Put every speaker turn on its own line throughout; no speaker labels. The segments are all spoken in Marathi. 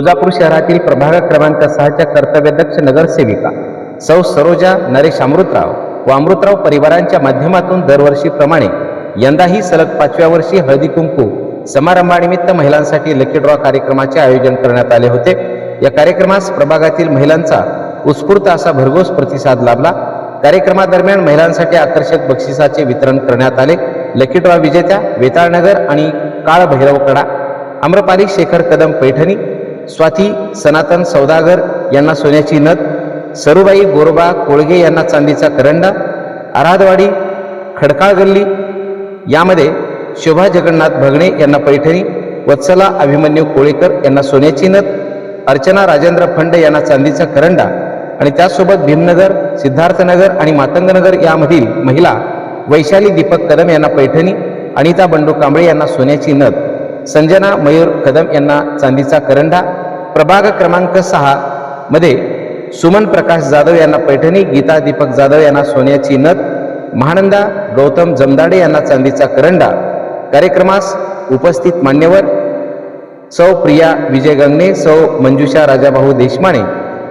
तुळजापूर शहरातील प्रभाग क्रमांक सहाच्या कर्तव्यदक्ष नगरसेविका सौ सरोजा नरेश अमृतराव व अमृतराव परिवारांच्या माध्यमातून दरवर्षीप्रमाणे यंदाही सलग पाचव्या वर्षी हळदी कुंकू समारंभानिमित्त महिलांसाठी लकी ड्रॉ कार्यक्रमाचे आयोजन करण्यात आले होते. या कार्यक्रमास प्रभागातील महिलांचा उत्स्फूर्त असा भरघोस प्रतिसाद लाभला. कार्यक्रमादरम्यान महिलांसाठी आकर्षक बक्षिसाचे वितरण करण्यात आले. लकी ड्रॉ विजेत्या वेताळनगर आणि काळ भैरवकडा आम्रपाली शेखर कदम पैठणी स्वाती सनातन सौदागर यांना सोन्याची नथ सरुबाई गोरबा कोळगे यांना चांदीचा करंडा आराधवाडी खडकाळ गल्ली यामध्ये शोभा जगन्नाथ भगणे यांना पैठणी वत्सला अभिमन्यू कोळेकर यांना सोन्याची नथ अर्चना राजेंद्र फंड यांना चांदीचा करंडा आणि त्याचसोबत भीमनगर सिद्धार्थनगर आणि मातंगनगर यामधील महिला वैशाली दीपक कदम यांना पैठणी अनिता बंडू कांबळे यांना सोन्याची नथ. संजना मयूर कदम यांना चांदीचा करंडा. प्रभाग क्रमांक सहा मध्ये सुमन प्रकाश जाधव यांना पैठणी गीता दीपक जाधव यांना सोन्याची नथ महानंदा गौतम जमदाडे यांना चांदीचा करंडा. कार्यक्रमास उपस्थित मान्यवर सौ प्रिया विजय गंगणे सौ मंजुषा राजाभाऊ देशमाने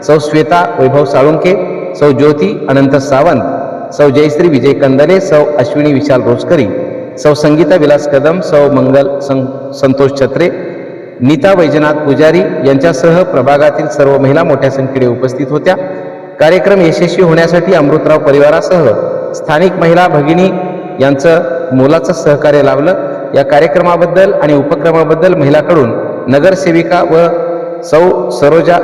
सौ श्वेता वैभव साळुंके सौ ज्योती अनंत सावंत सौ जयश्री विजय कंदले सौ अश्विनी विशाल रोजकरी सौ संगीता विलास कदम सौ मंगल सं संतोष छत्रे नीता वैजनाथ पुजारी यांच्यासह प्रभागातील सर्व महिला मोठ्या संख्येने उपस्थित होत्या. कार्यक्रम यशस्वी होण्यासाठी अमृतराव परिवारासह स्थानिक महिला भगिनी यांचं मोलाचं सहकार्य लाभलं. या कार्यक्रमाबद्दल आणि उपक्रमाबद्दल महिलाकडून नगरसेविका व सौ सरोजा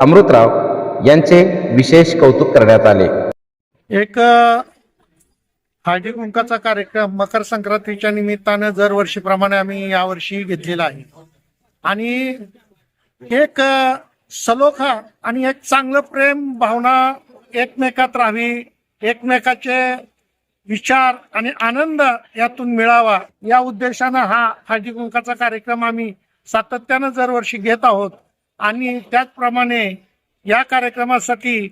अमृतराव यांचे विशेष कौतुक करण्यात आले.
एक हळदी कुंकाचा कार्यक्रम मकर संक्रांतीच्या निमित्तानं दरवर्षीप्रमाणे आम्ही यावर्षी घेतलेला आहे. आणि एक सलोखा आणि एक चांगलं प्रेम भावना एकमेकात राहावी एकमेकाचे विचार आणि आनंद यातून मिळावा या उद्देशानं हा हळदी कुंकाचा कार्यक्रम आम्ही सातत्यानं दरवर्षी घेत आहोत. आणि त्याचप्रमाणे या कार्यक्रमासाठी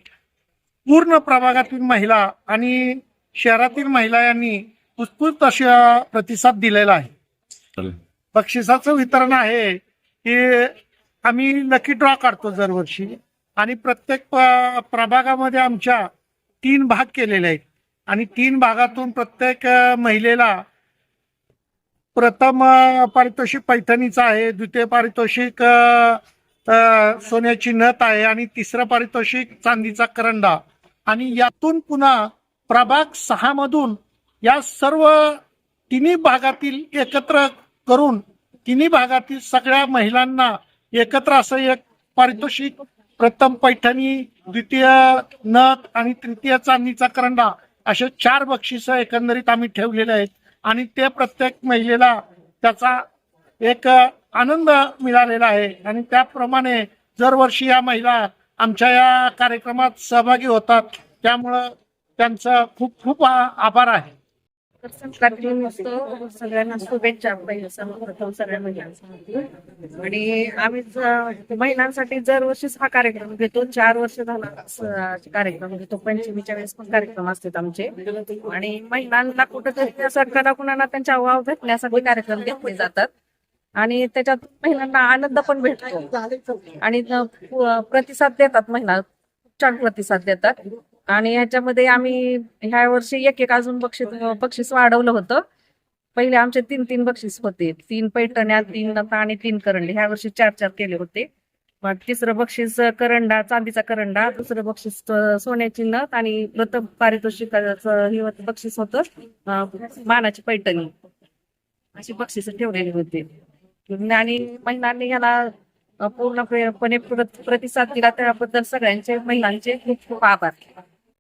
पूर्ण प्रभागातील महिला आणि शहरातील महिला यांनी उत्स्फूर्त अशा प्रतिसाद दिलेला आहे. बक्षिसाचं वितरण आहे की आम्ही लकी ड्रॉ काढतो दरवर्षी. आणि प्रत्येक प्रभागामध्ये आमच्या तीन भाग केलेले आहेत. आणि तीन भागातून प्रत्येक महिलेला प्रथम पारितोषिक पैठणीचं आहे द्वितीय पारितोषिक सोन्याची नथ आहे आणि तिसरं पारितोषिक चांदीचा करंडा. आणि यातून पुन्हा प्रभाग सहा मधून या सर्व तिन्ही भागातील एकत्र करून तिन्ही भागातील सगळ्या महिलांना एकत्र असं एक पारितोषिक प्रथम पैठणी द्वितीय नथ आणि तृतीय चांदीचा करंडा असे चार बक्षिस एकंदरीत आम्ही ठेवलेले आहेत. आणि ते प्रत्येक महिलेला त्याचा एक आनंद मिळालेला आहे. आणि त्याप्रमाणे दरवर्षी या महिला आमच्या या कार्यक्रमात सहभागी होतात. त्यामुळं त्यांचा खूप खूप आभार आहे.
सगळ्यांना शुभेच्छा सगळ्या आणि आम्ही महिलांसाठी दरवर्षीच हा कार्यक्रम घेतो. चार वर्ष झाला कार्यक्रम घेतो. पंचमीच्या वेळेस पण कार्यक्रम असतात आमचे. आणि महिलांना कुठेतरी सरकारला कलाकुणाला त्यांच्या अभाव भेटण्यासाठी कार्यक्रम घेतले जातात. आणि त्याच्यात महिलांना आनंद पण भेटतो. आणि प्रतिसाद देतात महिला खूप छान प्रतिसाद देतात. आणि ह्याच्यामध्ये आम्ही ह्या वर्षी एक एक अजून बक्षीस बक्षीस वाढवलं होतं. पहिले आमचे तीन तीन बक्षीस होते. तीन पैठण्या तीन नथा आणि तीन करंडे. ह्या वर्षी चार चार केले होते. मग तिसरं बक्षीस करंडा चांदीचा करंडा दुसरं बक्षीस सोन्याची नथ आणि प्रथम पारितोषिकाचं हे बक्षीस होतं मानाची पैठणी. अशी बक्षीस ठेवलेली होती. आणि महिलांनी ह्याला पूर्णपणे प्रतिसाद दिला त्याबद्दल सगळ्यांचे महिलांचे खूप खूप आभार.